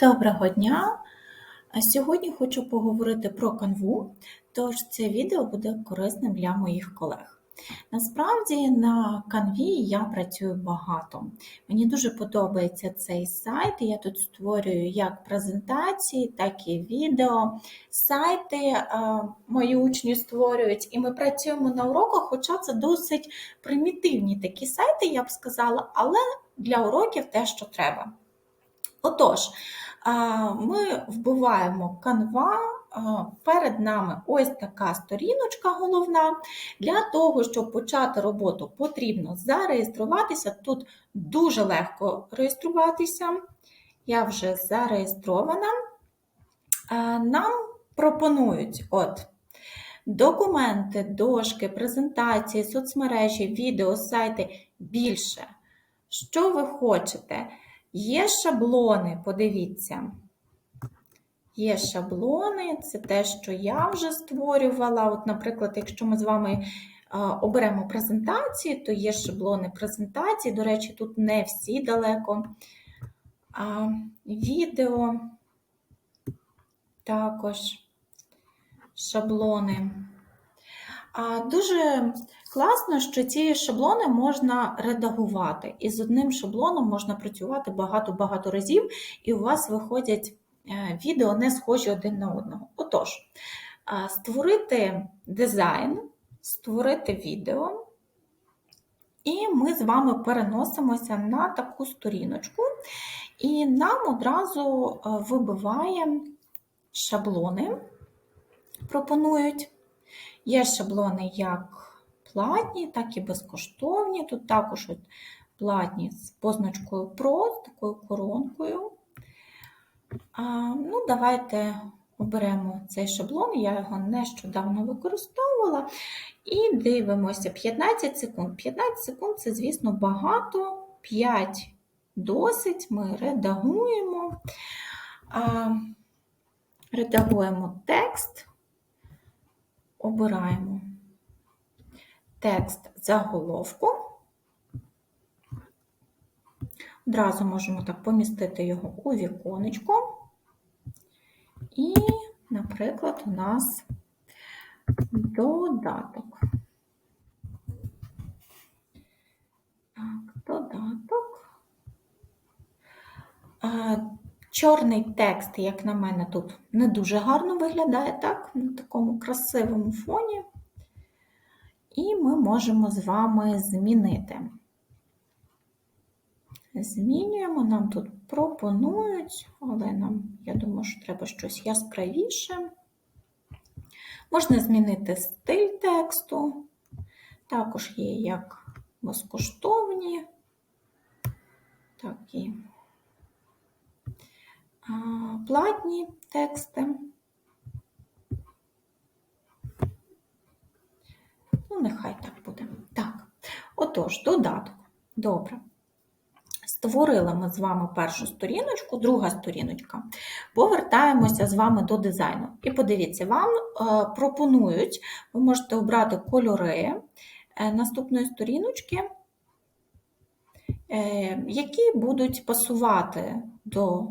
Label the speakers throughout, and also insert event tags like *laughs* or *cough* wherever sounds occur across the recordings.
Speaker 1: Доброго дня! Сьогодні хочу поговорити про канву, тож це відео буде корисним для моїх колег. Насправді на канві я працюю багато. Мені дуже подобається цей сайт, я тут створюю як презентації, так і відео. Сайти мої учні створюють, і ми працюємо на уроках, хоча це досить примітивні такі сайти, я б сказала, але для уроків те, що треба. Отож, ми вбиваємо канва, перед нами ось така сторіночка головна. Для того, щоб почати роботу, потрібно зареєструватися. Тут дуже легко реєструватися. Я вже зареєстрована. Нам пропонують от документи, дошки, презентації, соцмережі, відео, сайти більше. Що ви хочете? Є шаблони, подивіться. Є шаблони, це те, що я вже створювала. От, Наприклад, якщо ми з вами оберемо презентації, то є шаблони презентації. До речі, тут не всі далеко. А, Відео, також шаблони. А Дуже класно, що ці шаблони можна редагувати. І з одним шаблоном можна працювати багато-багато разів, і у вас виходять е, відео не схожі один на одного. Отож, створити дизайн, створити відео, і ми з вами переносимося на таку сторіночку, і нам одразу е, вибиває шаблони, пропонують. Є шаблони як платні, так і безкоштовні. Тут також от платні з позначкою PRO, з такою коронкою. А, Ну, Давайте оберемо цей шаблон, я його нещодавно використовувала. І дивимося 15 секунд. 15 секунд це, звісно, багато, 5 досить, ми редагуємо. А, Редагуємо текст обираємо текст заголовку. Одразу можемо так помістити його у віконечко. І, наприклад, у нас додаток. Так, додаток. Чорний текст, як на мене, тут не дуже гарно виглядає так, на такому красивому фоні. І ми можемо з вами змінити. Змінюємо, нам тут пропонують, але нам, я думаю, що треба щось яскравіше. Можна змінити стиль тексту, також є як безкоштовні, так і платні тексти. Ну, нехай так буде. Так, отож, додаток. Добре. Створили ми з вами першу сторіночку, друга сторіночка. Повертаємося з вами до дизайну. І подивіться, вам е, пропонують, ви можете обрати кольори е, наступної сторіночки, е, які будуть пасувати до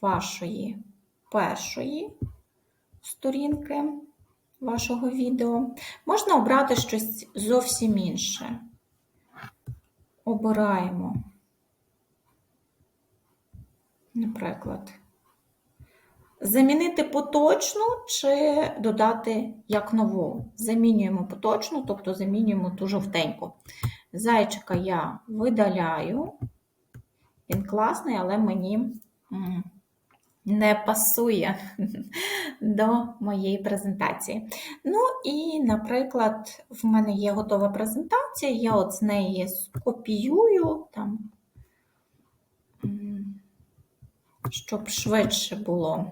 Speaker 1: вашої першої сторінки вашого відео. Можна обрати щось зовсім інше. Обираємо, наприклад, замінити поточну чи додати як нову. Замінюємо поточну, тобто замінюємо ту жовтеньку. Зайчика я видаляю. Він класний, але мені не пасує *laughs* до моєї презентації. Ну, і, наприклад, в мене є готова презентація, я от з неї скопіюю, там, щоб швидше було.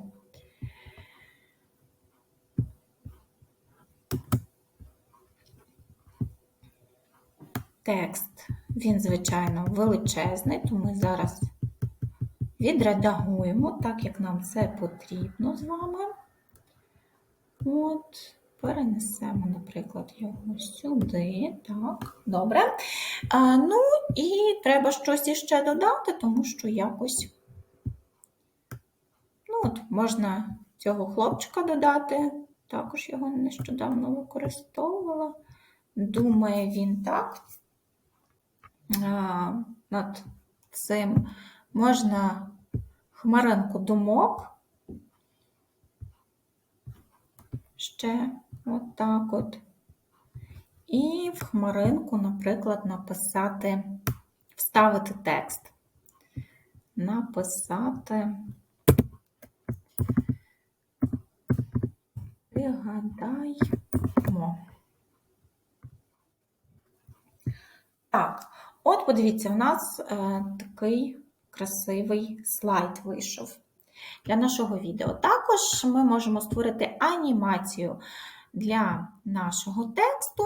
Speaker 1: Текст, він, звичайно, величезний, тому зараз відредагуємо, так як нам це потрібно з вами. От, перенесемо, наприклад, його сюди. Так, добре. А, Ну, і треба щось іще додати, тому що якось От можна цього хлопчика додати, також його нещодавно використовувала. Думає він так. А, Над цим можна хмаринку думок. Ще отак от. І в хмаринку, наприклад, написати, вставити текст. Написати. Пригадаймо. Так, от подивіться, у нас е, такий красивий слайд вийшов для нашого відео. Також ми можемо створити анімацію для нашого тексту.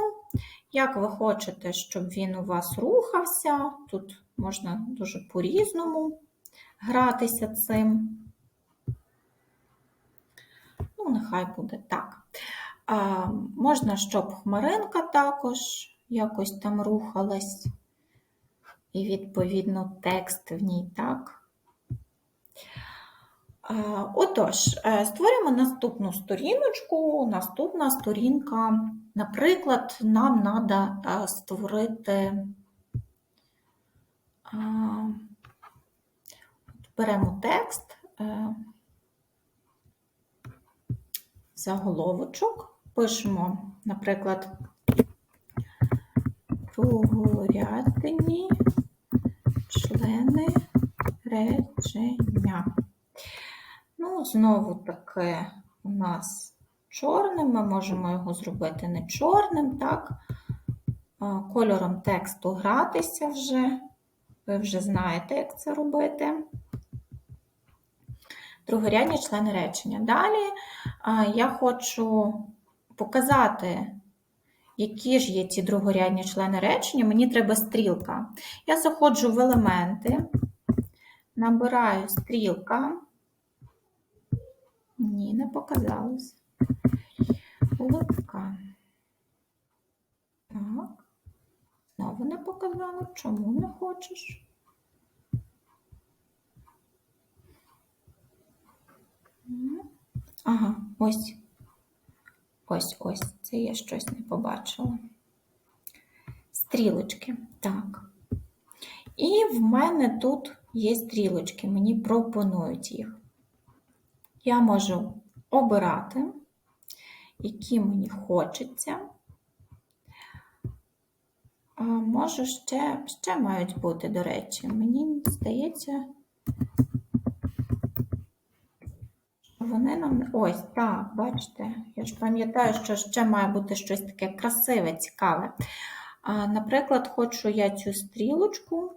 Speaker 1: Як ви хочете, щоб він у вас рухався, тут можна дуже по-різному гратися цим. Ну, нехай буде так. А, Можна, щоб хмаринка також якось там рухалась, і, відповідно, текст в ній так. Отож, е, створюємо наступну сторіночку. Наступна сторінка, наприклад, нам треба створити. Беремо текст, е, заголовочок, пишемо, наприклад, другорядні члени речення. Ну, знову таки, у нас чорним, ми можемо його зробити не чорним, так? Кольором тексту гратися вже. Ви вже знаєте, як це робити. Другорядні члени речення. Далі я хочу показати, які ж є ці другорядні члени речення. Мені треба стрілка. Я заходжу в елементи, набираю стрілка. Ні, не показалось. Липка. Так. Знову не показало. Чому не хочеш? Ага, ось. Ось ось. Це я щось не побачила. Стрілочки. Так. І в мене тут є стрілочки, мені пропонують їх. Я можу обирати, які мені хочеться. Можу ще, ще мають бути, до речі, мені здається, вони нам. Ось, так, бачите, я ж пам'ятаю, що ще має бути щось таке красиве, цікаве. А, Наприклад, хочу я цю стрілочку,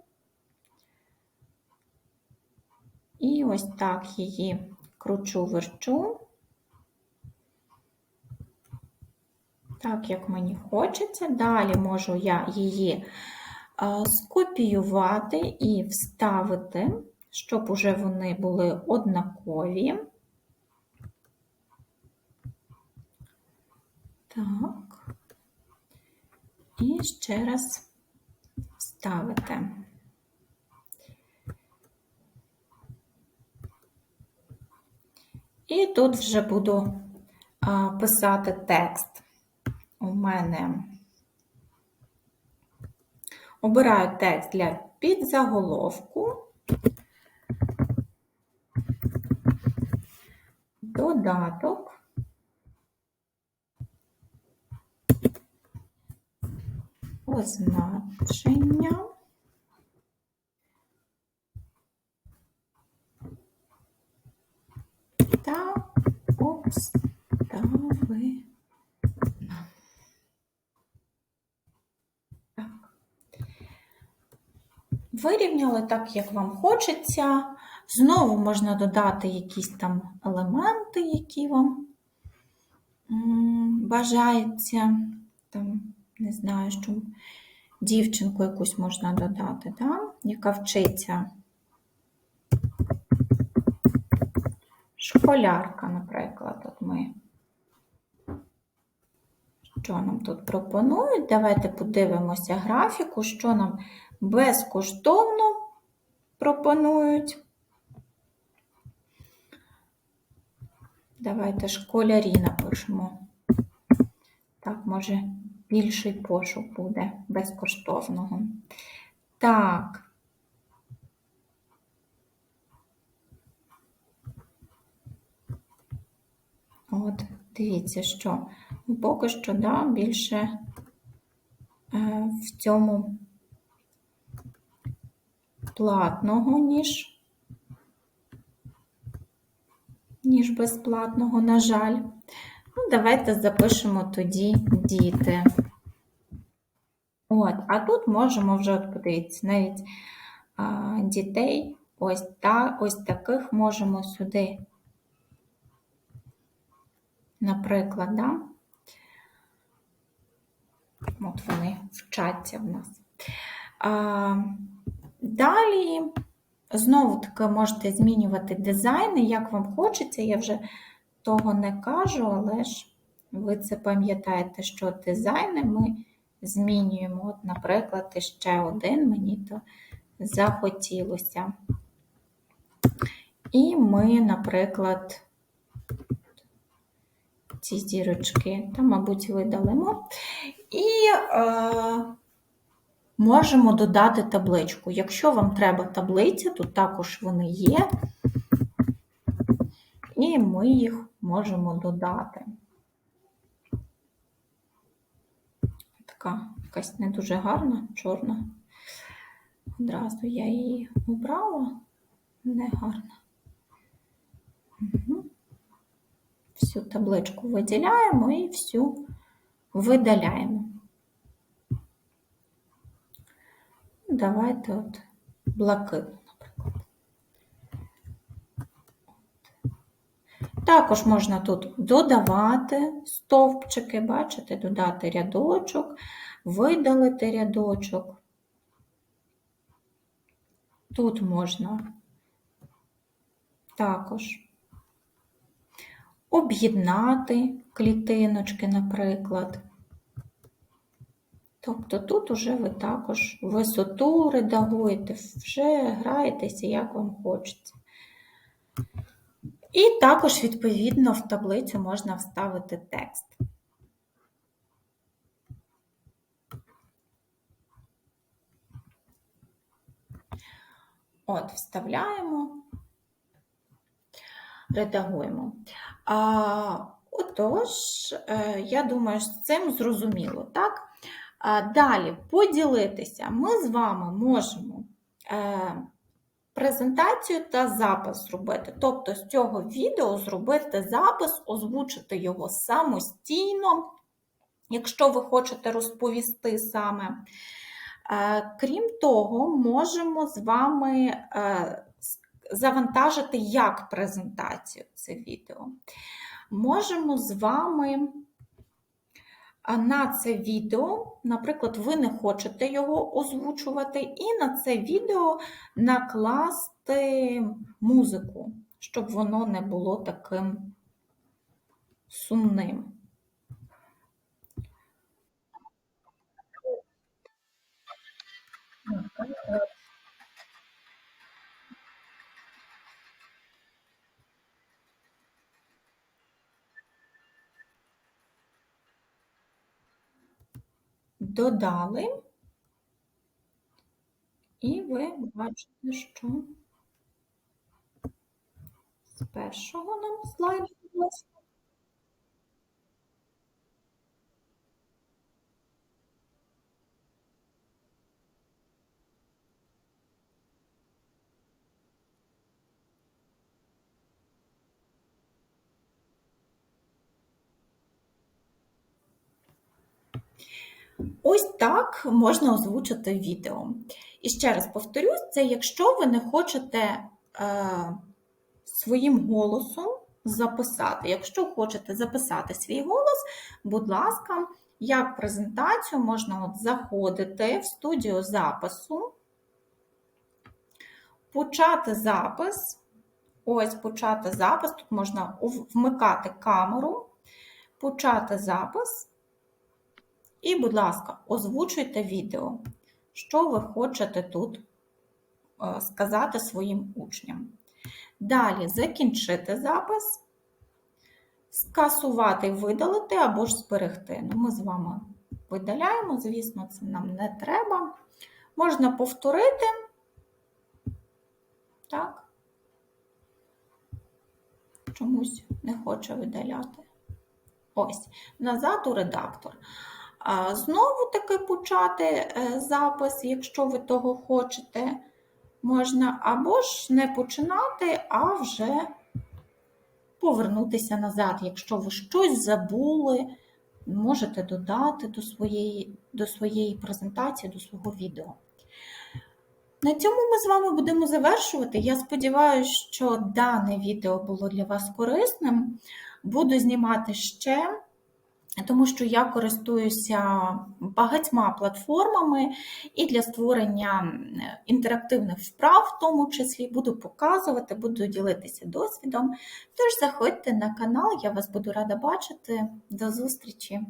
Speaker 1: і ось так її кручу верчу. Так, як мені хочеться. Далі можу я її скопіювати і вставити, щоб уже вони були однакові. Так, і ще раз вставити. І тут вже буду писати текст. У мене обираю текст для підзаголовку, додаток. Означення. Та обставина. Так. Вирівняли так, як вам хочеться. Знову можна додати якісь там елементи, які вам бажаються. Там, не знаю, що дівчинку якусь можна додати, да? яка вчиться. Школярка, наприклад, от ми. Що нам тут пропонують? Давайте подивимося графіку, що нам безкоштовно пропонують. Давайте школярі напишемо. Так, може, більший пошук буде безкоштовного. Так. От, дивіться, що поки що да, більше е, в цьому платного, ніж, ніж безплатного, на жаль. Ну, давайте запишемо тоді діти. От, а тут можемо вже, от подивіться, навіть а, дітей, ось, та, ось таких можемо сюди, наприклад, да? От вони вчаться в нас. А, Далі, знову таки, можете змінювати дизайни, як вам хочеться. Я вже того не кажу, але ж ви це пам'ятаєте, що дизайни ми змінюємо. От, наприклад, ще один мені то захотілося. І ми, наприклад, ці зірочки, там, мабуть, видалимо. І е, можемо додати табличку. Якщо вам треба таблиця, тут також вони є, і ми їх можемо додати. Така якась не дуже гарна, чорна. Одразу я її обрала, не гарна. Угу. Всю табличку виділяємо і всю видаляємо. Давайте от блакитну, наприклад. Також можна тут додавати стовпчики, бачите, додати рядочок, видалити рядочок. Тут можна також об'єднати клітиночки, наприклад. Тобто тут уже ви також висоту редагуєте, вже граєтеся, як вам хочеться. І також, відповідно, в таблицю можна вставити текст. От, вставляємо, редагуємо. А, Отож, е, я думаю, з цим зрозуміло, так? А, Далі поділитися. Ми з вами можемо е, презентацію та запис зробити. Тобто з цього відео зробити запис, озвучити його самостійно, якщо ви хочете розповісти саме. Е, крім того, можемо з вами е, завантажити як презентацію це відео. Можемо з вами на це відео, наприклад, ви не хочете його озвучувати, і на це відео накласти музику, щоб воно не було таким сумним. Додали, і ви бачите, що з першого нам слайду Ось так можна озвучити відео. І ще раз повторюсь, це якщо ви не хочете е, своїм голосом записати. Якщо хочете записати свій голос, будь ласка, як презентацію можна от заходити в студію запису, почати запис. Ось почати запис. Тут можна вмикати камеру, почати запис. І, будь ласка, озвучуйте відео, що ви хочете тут е, сказати своїм учням. Далі закінчити запис. скасувати, видалити або ж зберегти. Ну, ми з вами видаляємо, звісно, це нам не треба. Можна повторити. Так. Чомусь не хоче видаляти. Ось, назад у редактор. Знову таки почати е, запис, якщо ви того хочете, можна або ж не починати, а вже повернутися назад. Якщо ви щось забули, можете додати до своєї, до своєї презентації, до свого відео. На цьому ми з вами будемо завершувати. Я сподіваюся, що дане відео було для вас корисним. Буду знімати ще, тому що я користуюся багатьма платформами і для створення інтерактивних вправ, в тому числі, буду показувати, буду ділитися досвідом. Тож заходьте на канал, я вас буду рада бачити. До зустрічі!